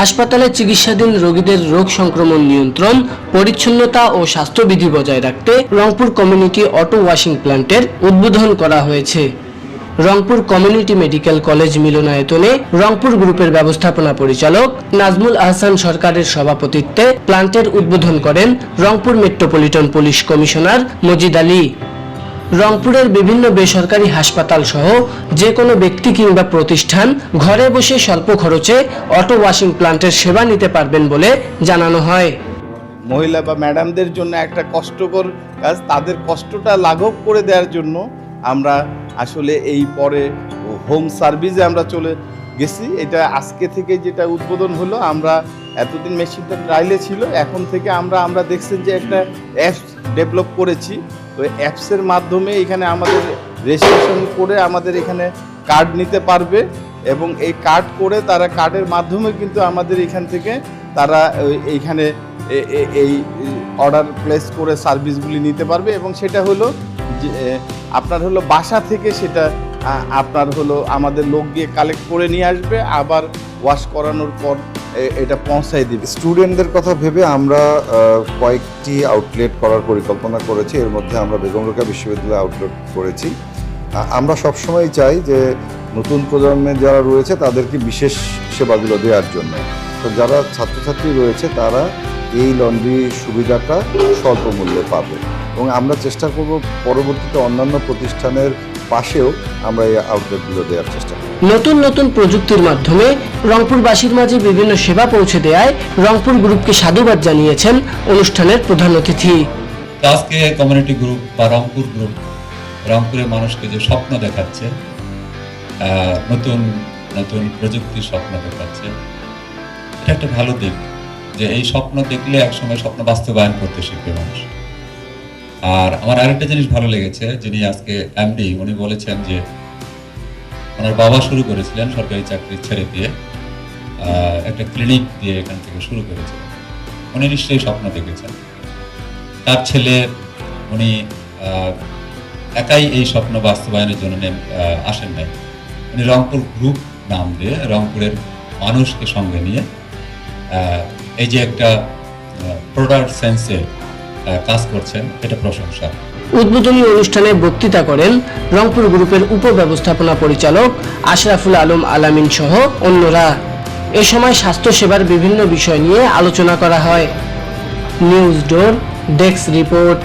হাসপাতালে চিকিৎসাধীন রোগীদের রোগ সংক্রমণ নিয়ন্ত্রণ, পরিচ্ছন্নতা ও স্বাস্থ্যবিধি বজায় রাখতে রংপুর কমিউনিটি অটো ওয়াশিং প্ল্যান্টের উদ্বোধন করা হয়েছে। রংপুর কমিউনিটি মেডিকেল কলেজ মিলনায়তনে রংপুর গ্রুপের ব্যবস্থাপনা পরিচালক নাজমুল আহসান সরকারের সভাপতিত্বে প্ল্যান্টের উদ্বোধন করেন Rangpur metropolitan police commissioner Majid Ali. রংপুরের বিভিন্ন বেসরকারি হাসপাতাল সহ যে কোনো ব্যক্তি কিংবা প্রতিষ্ঠান ঘরে বসে স্বল্প খরচে অটো ওয়াশিং প্ল্যান্টের সেবা নিতে পারবেন বলে জানানো হয়। মহিলা বা ম্যাডামদের জন্য একটা কষ্টকর কাজ, তাদের কষ্টটা লাঘব করে দেওয়ার জন্য আমরা আসলে এই পরে হোম সার্ভিসে আমরা চলে গেছি। এটা আজকে থেকে যেটা উদ্বোধন হলো, আমরা এতদিন মেশিনটা ট্রাইলে ছিল, এখন থেকে আমরা আমরা দেখছেন যে একটা অ্যাপস ডেভেলপ করেছি। তো অ্যাপসের মাধ্যমে এখানে আমাদের রেজিস্ট্রেশন করে আমাদের এখানে কার্ড নিতে পারবে এবং এই কার্ড করে তারা কার্ডের মাধ্যমে কিন্তু আমাদের এখান থেকে তারা ওই- এইখানে এই অর্ডার প্লেস করে সার্ভিসগুলি নিতে পারবে এবং সেটা হলো যে আপনার হলো বাসা থেকে সেটা আপনার হলো আমাদের লোক গিয়ে কালেক্ট করে নিয়ে আসবে, আবার ওয়াশ করানোর পর এটা পৌঁছায় দিবে। স্টুডেন্টদের কথা ভেবে আমরা কয়েকটি আউটলেট করার পরিকল্পনা করেছি। এর মধ্যে আমরা বেগম রোকেয়া বিশ্ববিদ্যালয়ে আউটলেট করেছি। আমরা সবসময় চাই যে নতুন প্রজন্মের যারা রয়েছে তাদেরকে বিশেষ সেবাগুলো দেওয়ার জন্য। তো যারা ছাত্রছাত্রী রয়েছে তারা এই লন্ড্রি সুবিধাটা স্বল্প মূল্যে পাবে। এবং আমরা চেষ্টা করব পরবর্তীতে অন্যান্য প্রতিষ্ঠানের পাশেও আমরা এই আউটলেটগুলো দেওয়ার চেষ্টা করব। নতুন নতুন প্রযুক্তির মাধ্যমে রংপুরবাসীর মাঝে বিভিন্ন সেবা পৌঁছে দেয় রংপুর গ্রুপকে সাধুবাদ জানিয়েছেন অনুষ্ঠানের প্রধান অতিথি। আজকে কমিউনিটি গ্রুপ বা রংপুর গ্রুপ রংপুরের মানুষকে যে স্বপ্ন দেখাচ্ছে নতুন নতুন প্রযুক্তির স্বপ্ন দেখাচ্ছে এটা একটা ভালো দিক যে এই স্বপ্ন দেখলে একসময় স্বপ্ন বাস্তবায়ন করতে শিখবে মানুষ। আর আমার আরেকটা জিনিস ভালো লেগেছে, যিনি আজকে এমডি উনি বলেছেন যে ওনার বাবা শুরু করেছিলেন সরকারি চাকরি ছেড়ে দিয়ে একটা ক্লিনিক দিয়ে এখান থেকে শুরু করেছিলেন। উনি নিশ্চয়ই স্বপ্ন দেখেছেন। তার ছেলে, উনি একাই এই স্বপ্ন বাস্তবায়নের জন্য আসেন নাই। উনি রংপুর গ্রুপ নাম দিয়ে রংপুরের মানুষকে সঙ্গে নিয়ে এই যে একটা প্রোডাক্ট সেন্সে কাজ করছেন, এটা প্রশংসা। উদ্বোধনী অনুষ্ঠানে বক্তৃতা করেন রংপুর গ্রুপের উপব্যবস্থাপনা পরিচালক আশরাফুল আলম আলামিন সহ অন্যরা। এ সময় স্বাস্থ্যসেবার বিভিন্ন বিষয় নিয়ে আলোচনা করা হয়। News door, desk report.